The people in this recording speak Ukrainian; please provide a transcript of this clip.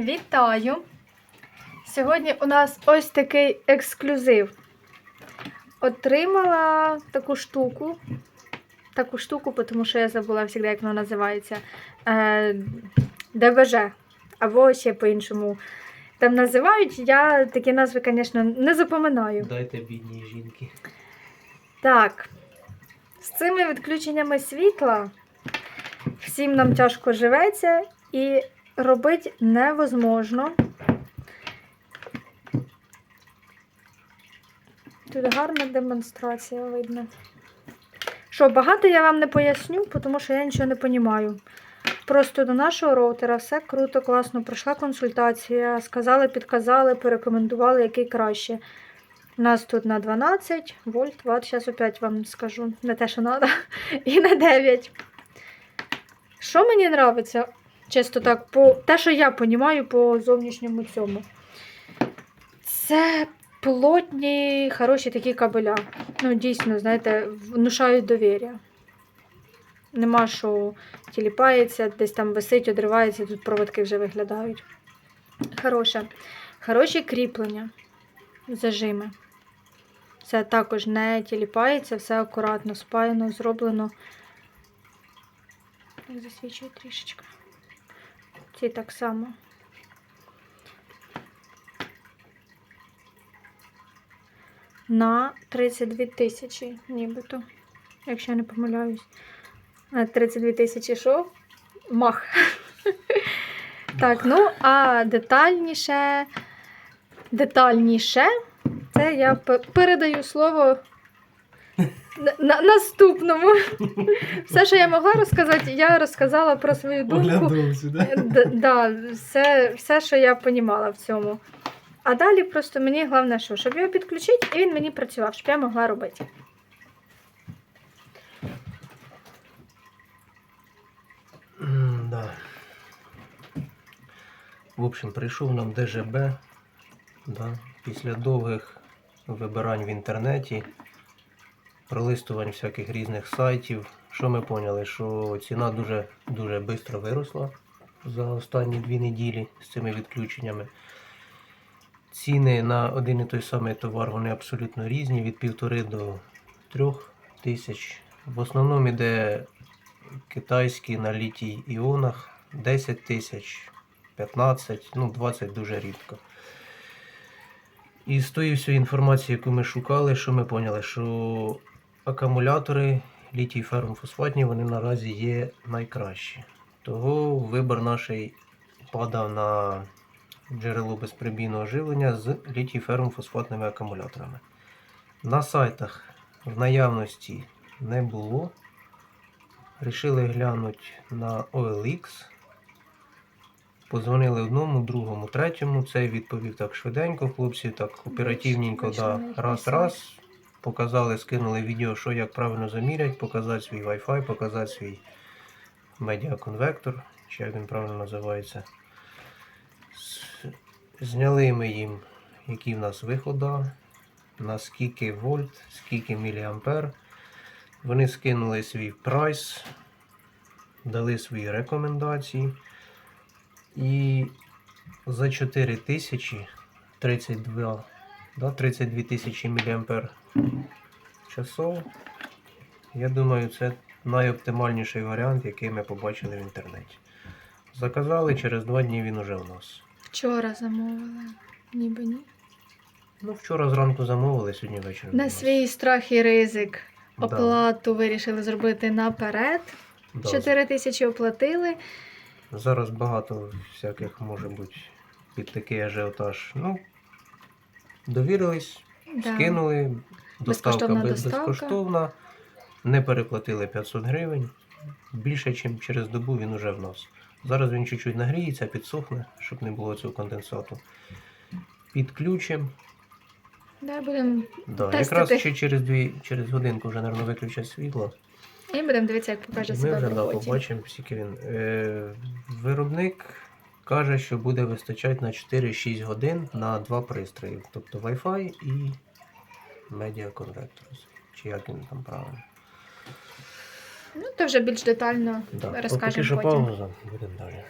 Вітаю! Сьогодні у нас ось такий ексклюзив. Отримала таку штуку. Таку штуку, тому що я забула завжди, як вона називається. Е, ДВЖ. Або ще по-іншому. Там називають, я такі назви, звісно, не запам'ятаю. Дайте бідній жінки. Так, з цими відключеннями світла всім нам тяжко живеться і робити невозможно. Тут гарна демонстрація видно. Що, багато я вам не поясню, тому що я нічого не розумію. Просто до нашого роутера все круто, класно. Пройшла консультація, сказали, підказали, порекомендували, який краще. У нас тут на 12 вольт, ватт, зараз опять вам скажу, не те, що треба, і на 9. Що мені подобається, чисто так, по те, що я розумію по зовнішньому цьому. Це плотні, хороші такі кабеля. Ну, дійсно, знаєте, внушають довір'я. Нема що тіліпається, десь там висить, одривається, тут проводки вже виглядають. Хороше. Хороші кріплення, зажими. Це також не тіліпається, все акуратно, спаяно, зроблено. Засвічує трішечки. Ці так само. На 32 тисячі, нібито, якщо я не помиляюсь. На 32 тисячі що? Мах. Так, ну, а детальніше, детальніше, це я передаю слово на- на наступному. Все, що я могла розказати, я розказала про свою думку. Да, все, все, що я понімала в цьому. А далі просто мені головне, що, щоб його підключити, і він мені працював, щоб я могла робити. Да. В общем, прийшов нам ДЖБ. Да. Після довгих вибирань в інтернеті, пролистувань всяких різних сайтів. Що ми поняли? Що ціна дуже дуже швидко виросла за останні дві неділі з цими відключеннями. Ціни на один і той самий товар вони абсолютно різні, від півтори до трьох тисяч. В основному іде китайські на літій іонах 10 тисяч, 15, ну 20 дуже рідко. І з тої всієї інформації, яку ми шукали, що ми поняли, що акумулятори літій фосфатні вони наразі є найкращі. Того вибір наш падав на джерело безприбійного живлення з літій фосфатними акумуляторами. На сайтах в наявності не було. Рішили глянути на OLX. Позвонили одному, другому, третьому. Цей відповів так швиденько. Хлопці так оперативненько, да, раз, на раз. Показали, скинули відео, що як правильно заміряти, показати свій Wi-Fi, показати свій медіаконвектор, чи як він правильно називається. Зняли ми їм, які в нас виходи, на скільки вольт, скільки міліампер. Вони скинули свій прайс, дали свої рекомендації. І за 4 тисячі 32, да, 32 тисячі мА часов. Я думаю, це найоптимальніший варіант, який ми побачили в інтернеті. Заказали, через 2 дні він уже у нас. Вчора замовила, ніби ні. Ну, вчора зранку замовили, сьогодні ввечері. На свій страх і ризик. Да. Оплату вирішили зробити наперед. Да, 4 тисячі оплатили. Зараз багато всяких може бути під такий ажіотаж. Ну, довірились, Да. скинули, доставка Безкоштовна доставка. безкоштовна, не переплатили 500 гривень. Більше, ніж через добу він уже в нас. Зараз він чуть-чуть нагріється, підсохне, щоб не було цього конденсату. Підключимо. Да, будемо Да, Тестити. якраз ще через, дві, через годинку вже, мабуть, виключать світло. і будемо дивитися, як покаже І ми вже да, побачимо, скільки він. Е, виробник каже, що буде вистачати на 4-6 годин на два пристрої. Тобто Wi-Fi і медіаконвектор. Чи як він там правильно. Ну, то вже більш детально Да. Поки розкажемо що потім. пауза, будемо далі.